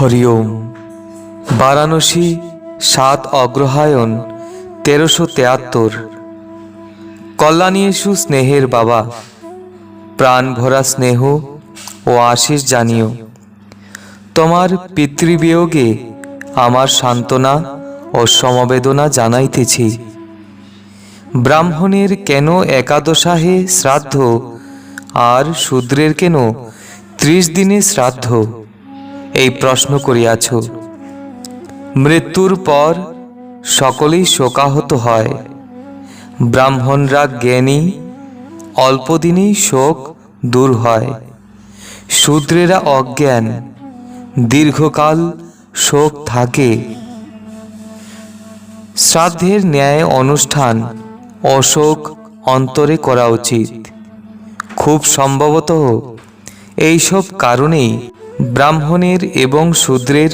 হরিওম। বারাণসী সাত অগ্রহায়ণ তেরোশো তেয়াত্তর। কল্যাণী এসু স্নেহের বাবা। প্রাণ ভরা স্নেহ ও আশিস জানিও। তোমার পিতৃবিয়োগে আমার সান্ত্বনা ও সমবেদনা জানাইতেছি। ব্রাহ্মণের কেন একাদশাহে শ্রাদ্ধ? আর শূদ্রের কেন ত্রিশ দিনে শ্রাদ্ধ? এই প্রশ্ন করিয়াছ, মৃত্যুর পর সকলেই শোকাহত হয়। ব্রাহ্মণরা জ্ঞানী অল্পদিনেই শোক দূর হয়। শূদ্রেরা অজ্ঞান, দীর্ঘকাল শোক থাকে। শ্রাদ্ধের ন্যায় অনুষ্ঠান অশোক অন্তরে করা উচিত। খুব সম্ভবত এইসব কারণেই ব্রাহ্মণের এবং শূদ্রের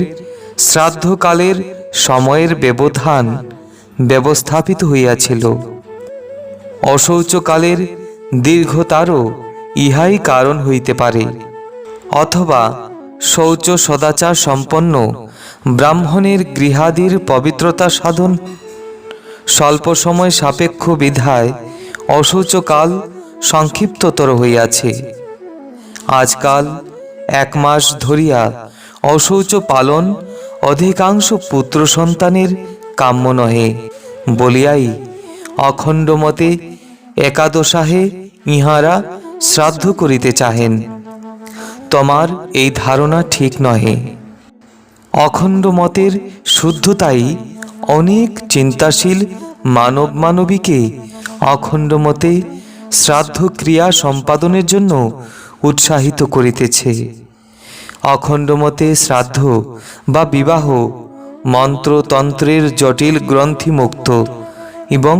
শ্রাদ্ধকালের সময়ের ব্যবধান ব্যবস্থাপিত হইয়াছিল। অশৌচকালের দীর্ঘতারও ইহাই কারণ হইতে পারে। অথবা শৌচ সদাচার সম্পন্ন ব্রাহ্মণের গৃহাদির পবিত্রতা সাধন স্বল্প সময় সাপেক্ষ বিধায় অশৌচকাল সংক্ষিপ্ততর হইয়াছে। আজকাল এক মাস ধরিয়া অশৌচ পালন অধিকাংশ পুত্র সন্তানের কাম্য নহে। বলিয়াই অখণ্ড মতে একাদশাহে ইহারা শ্রাদ্ধ করিতে চাহেন। তোমার এই ধারণা ঠিক নহে। অখণ্ড মতের শুদ্ধতাই অনেক চিন্তাশীল মানব মানবীকে অখণ্ড মতে শ্রাদ্ধ ক্রিয়া সম্পাদনের জন্য উৎসাহিত করিতেছে। অখণ্ড মতে শ্রাদ্ধ বা বিবাহ মন্ত্রতন্ত্রের জটিল গ্রন্থিমুক্ত এবং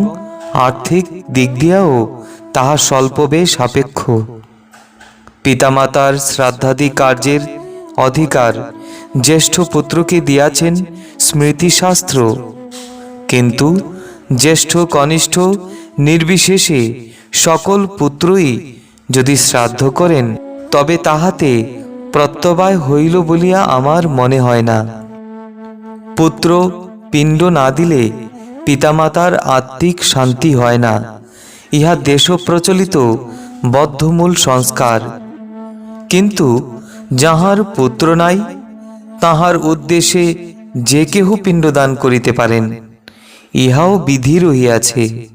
আর্থিক দিক দিয়েও তাহা স্বল্প ব্যয় সাপেক্ষ। পিতামাতার শ্রাদ্ধাদি কার্যের অধিকার জ্যেষ্ঠ পুত্রকে দিয়াছেন স্মৃতিশাস্ত্র। কিন্তু জ্যেষ্ঠ কনিষ্ঠ নির্বিশেষে সকল পুত্রই যদি শ্রাদ্ধ করেন, তবে তাহাতে প্রত্যবায় হইল বলিয়া আমার মনে হয় না। পুত্র, পিণ্ড না দিলে পিতামাতার আত্মিক শান্তি হয় না। ইহা দেশ প্রচলিত বদ্ধমূল সংস্কার। কিন্তু যাহার পুত্র নাই, তাহার উদ্দেশ্যে যে কেহ পিণ্ডদান করিতে পারেন, ইহাও বিধি রহিয়াছে।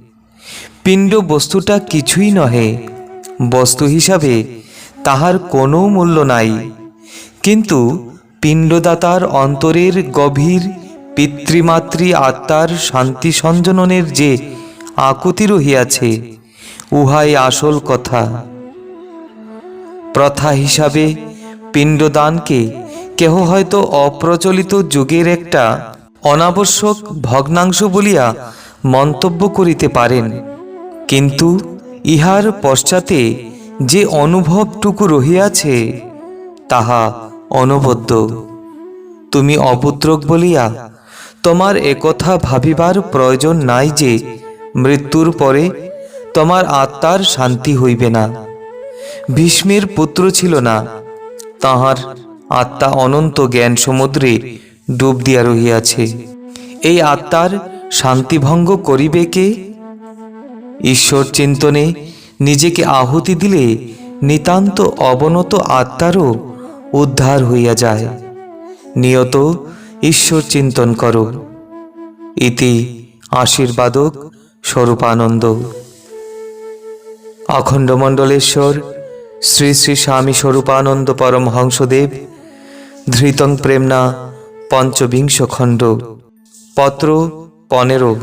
পিণ্ড বস্তুটা কিছুই নহে, বস্তু হিসাবে তাহার কোনো মূল্য নাই। কিন্তু পিণ্ডদাতার অন্তরের গভীর পিতৃমাতৃ আত্মার শান্তি সঞ্জননের যে আকুতি রহিয়াছে, উহাই আসল কথা। প্রথা হিসাবে পিণ্ডদানকে কেহ হয়তো অপ্রচলিত যুগের একটা অনাবশ্যক ভগ্নাংশ বলিয়া মন্তব্য করিতে পারেন, কিন্তু ইহার পশ্চাতে যে অনুভবটুকু রহিয়াছে, তাহা অনবদ্য। তুমি অপুত্রক বলিয়া, তোমার একথা ভাবিবার প্রয়োজন নাই যে মৃত্যুর পরে তোমার আত্মার শান্তি হইবে না। ভীষ্মের পুত্র ছিল না, তাহার আত্মা অনন্ত জ্ঞান সমুদ্রে ডুব দিয়া রহিয়াছে। এই আত্মার শান্তিভঙ্গ করিবে কে? ঈশ্বর চিন্তনে নিজেকে আহুতি দিলে নিতান্ত অবনত আত্মারও উদ্ধার হইয়া যায়। নিয়ত ঈশ্বর চিন্তন কর। ইতি আশীর্বাদক স্বরূপানন্দ। অখণ্ড মণ্ডলেশ্বর, শ্রী শ্রী স্বামী স্বরূপানন্দ পরমহংসদেব, ধৃতং প্রেমনা পঞ্চবিংশ খণ্ড। পত্র পনেরো।